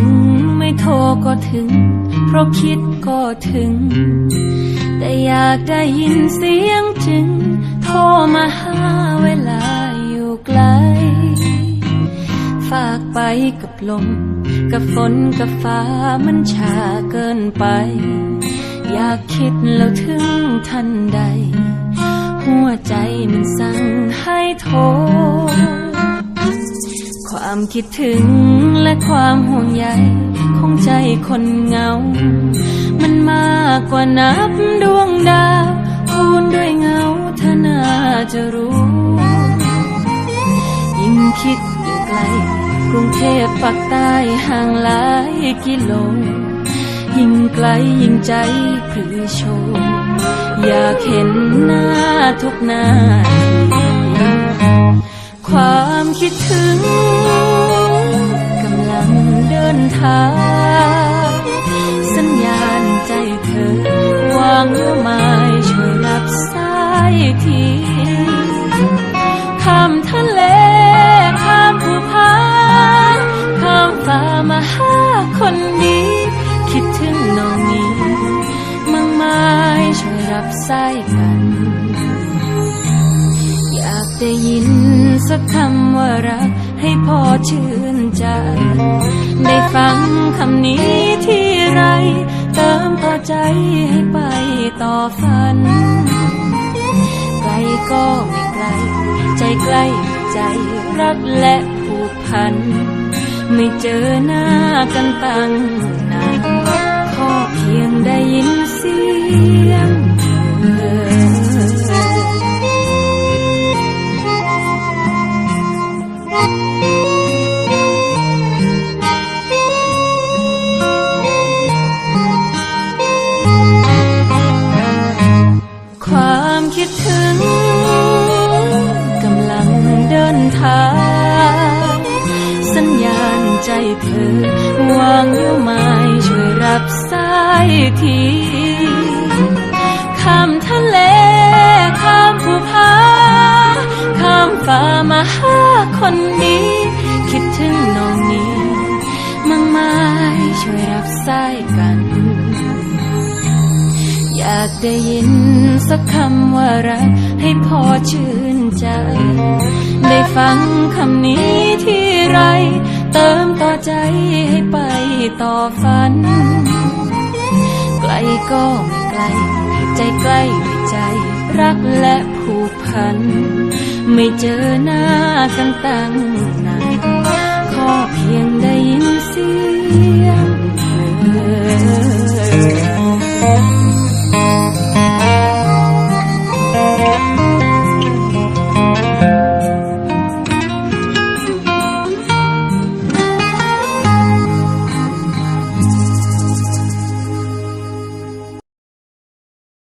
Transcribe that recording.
ง ไม่โทรก็ถึง เพราะคิดก็ถึง แต่อยากได้ยินเสียงจึง โทรมาหาเวลาอยู่ไกล ฝากไปกับลม กับฝนกับฟ้ามันช้าเกินไป อยากคิดแล้วถึงทันใด หัวใจมันสั่งให้โทร ความคิดถึงและความห่วงใยของใจคนเหงา มันมากกว่านับดวงดาวคูณด้วยเงาเธอน่าจะรู้ ยิ่งคิดยิ่งไกล กรุงเทพปักใต้ห่างหลายกิโล ยิ่งไกลยิ่งใจพรือโชว์อยากเห็นหน้าทุกหน้าทีความคิดถึง มาหาคนดี คิดถึงน้องนี้มั่งไม้ช่วยรับสายกัน อยากได้ยินสักคำว่ารักให้พอชื่นใจ ได้ฟังคำนี้ที่ไร เติมต่อใจให้ไปต่อฝัน ไกลก็ไม่ไกล ใจใกล้ใจรักและผูกพัน ไม่เจอหน้ากันตั้งนานขอเพียงได้ยินเสียงเธอความคิดถึง ใจเธอวางอยู่ไม้ช่วยรับสายทีข้ามทะเล ข้ามภูผาข้ามฟ้ามาหาคนดีคิดถึงน้องนี้มั่งไม้ช่วยรับสายกัน อยากได้ยินสักคำว่ารักให้พอชื่นใจ ได้ฟังคำนี้ที่ไร เติม ใจให้ไปต่อฝัน ไกลก็ไม่ไกล ใจใกล้ไม่ใจ รักและผูกพัน ไม่เจอหน้ากันตั้งนานขอเพียงได้ยินเสียง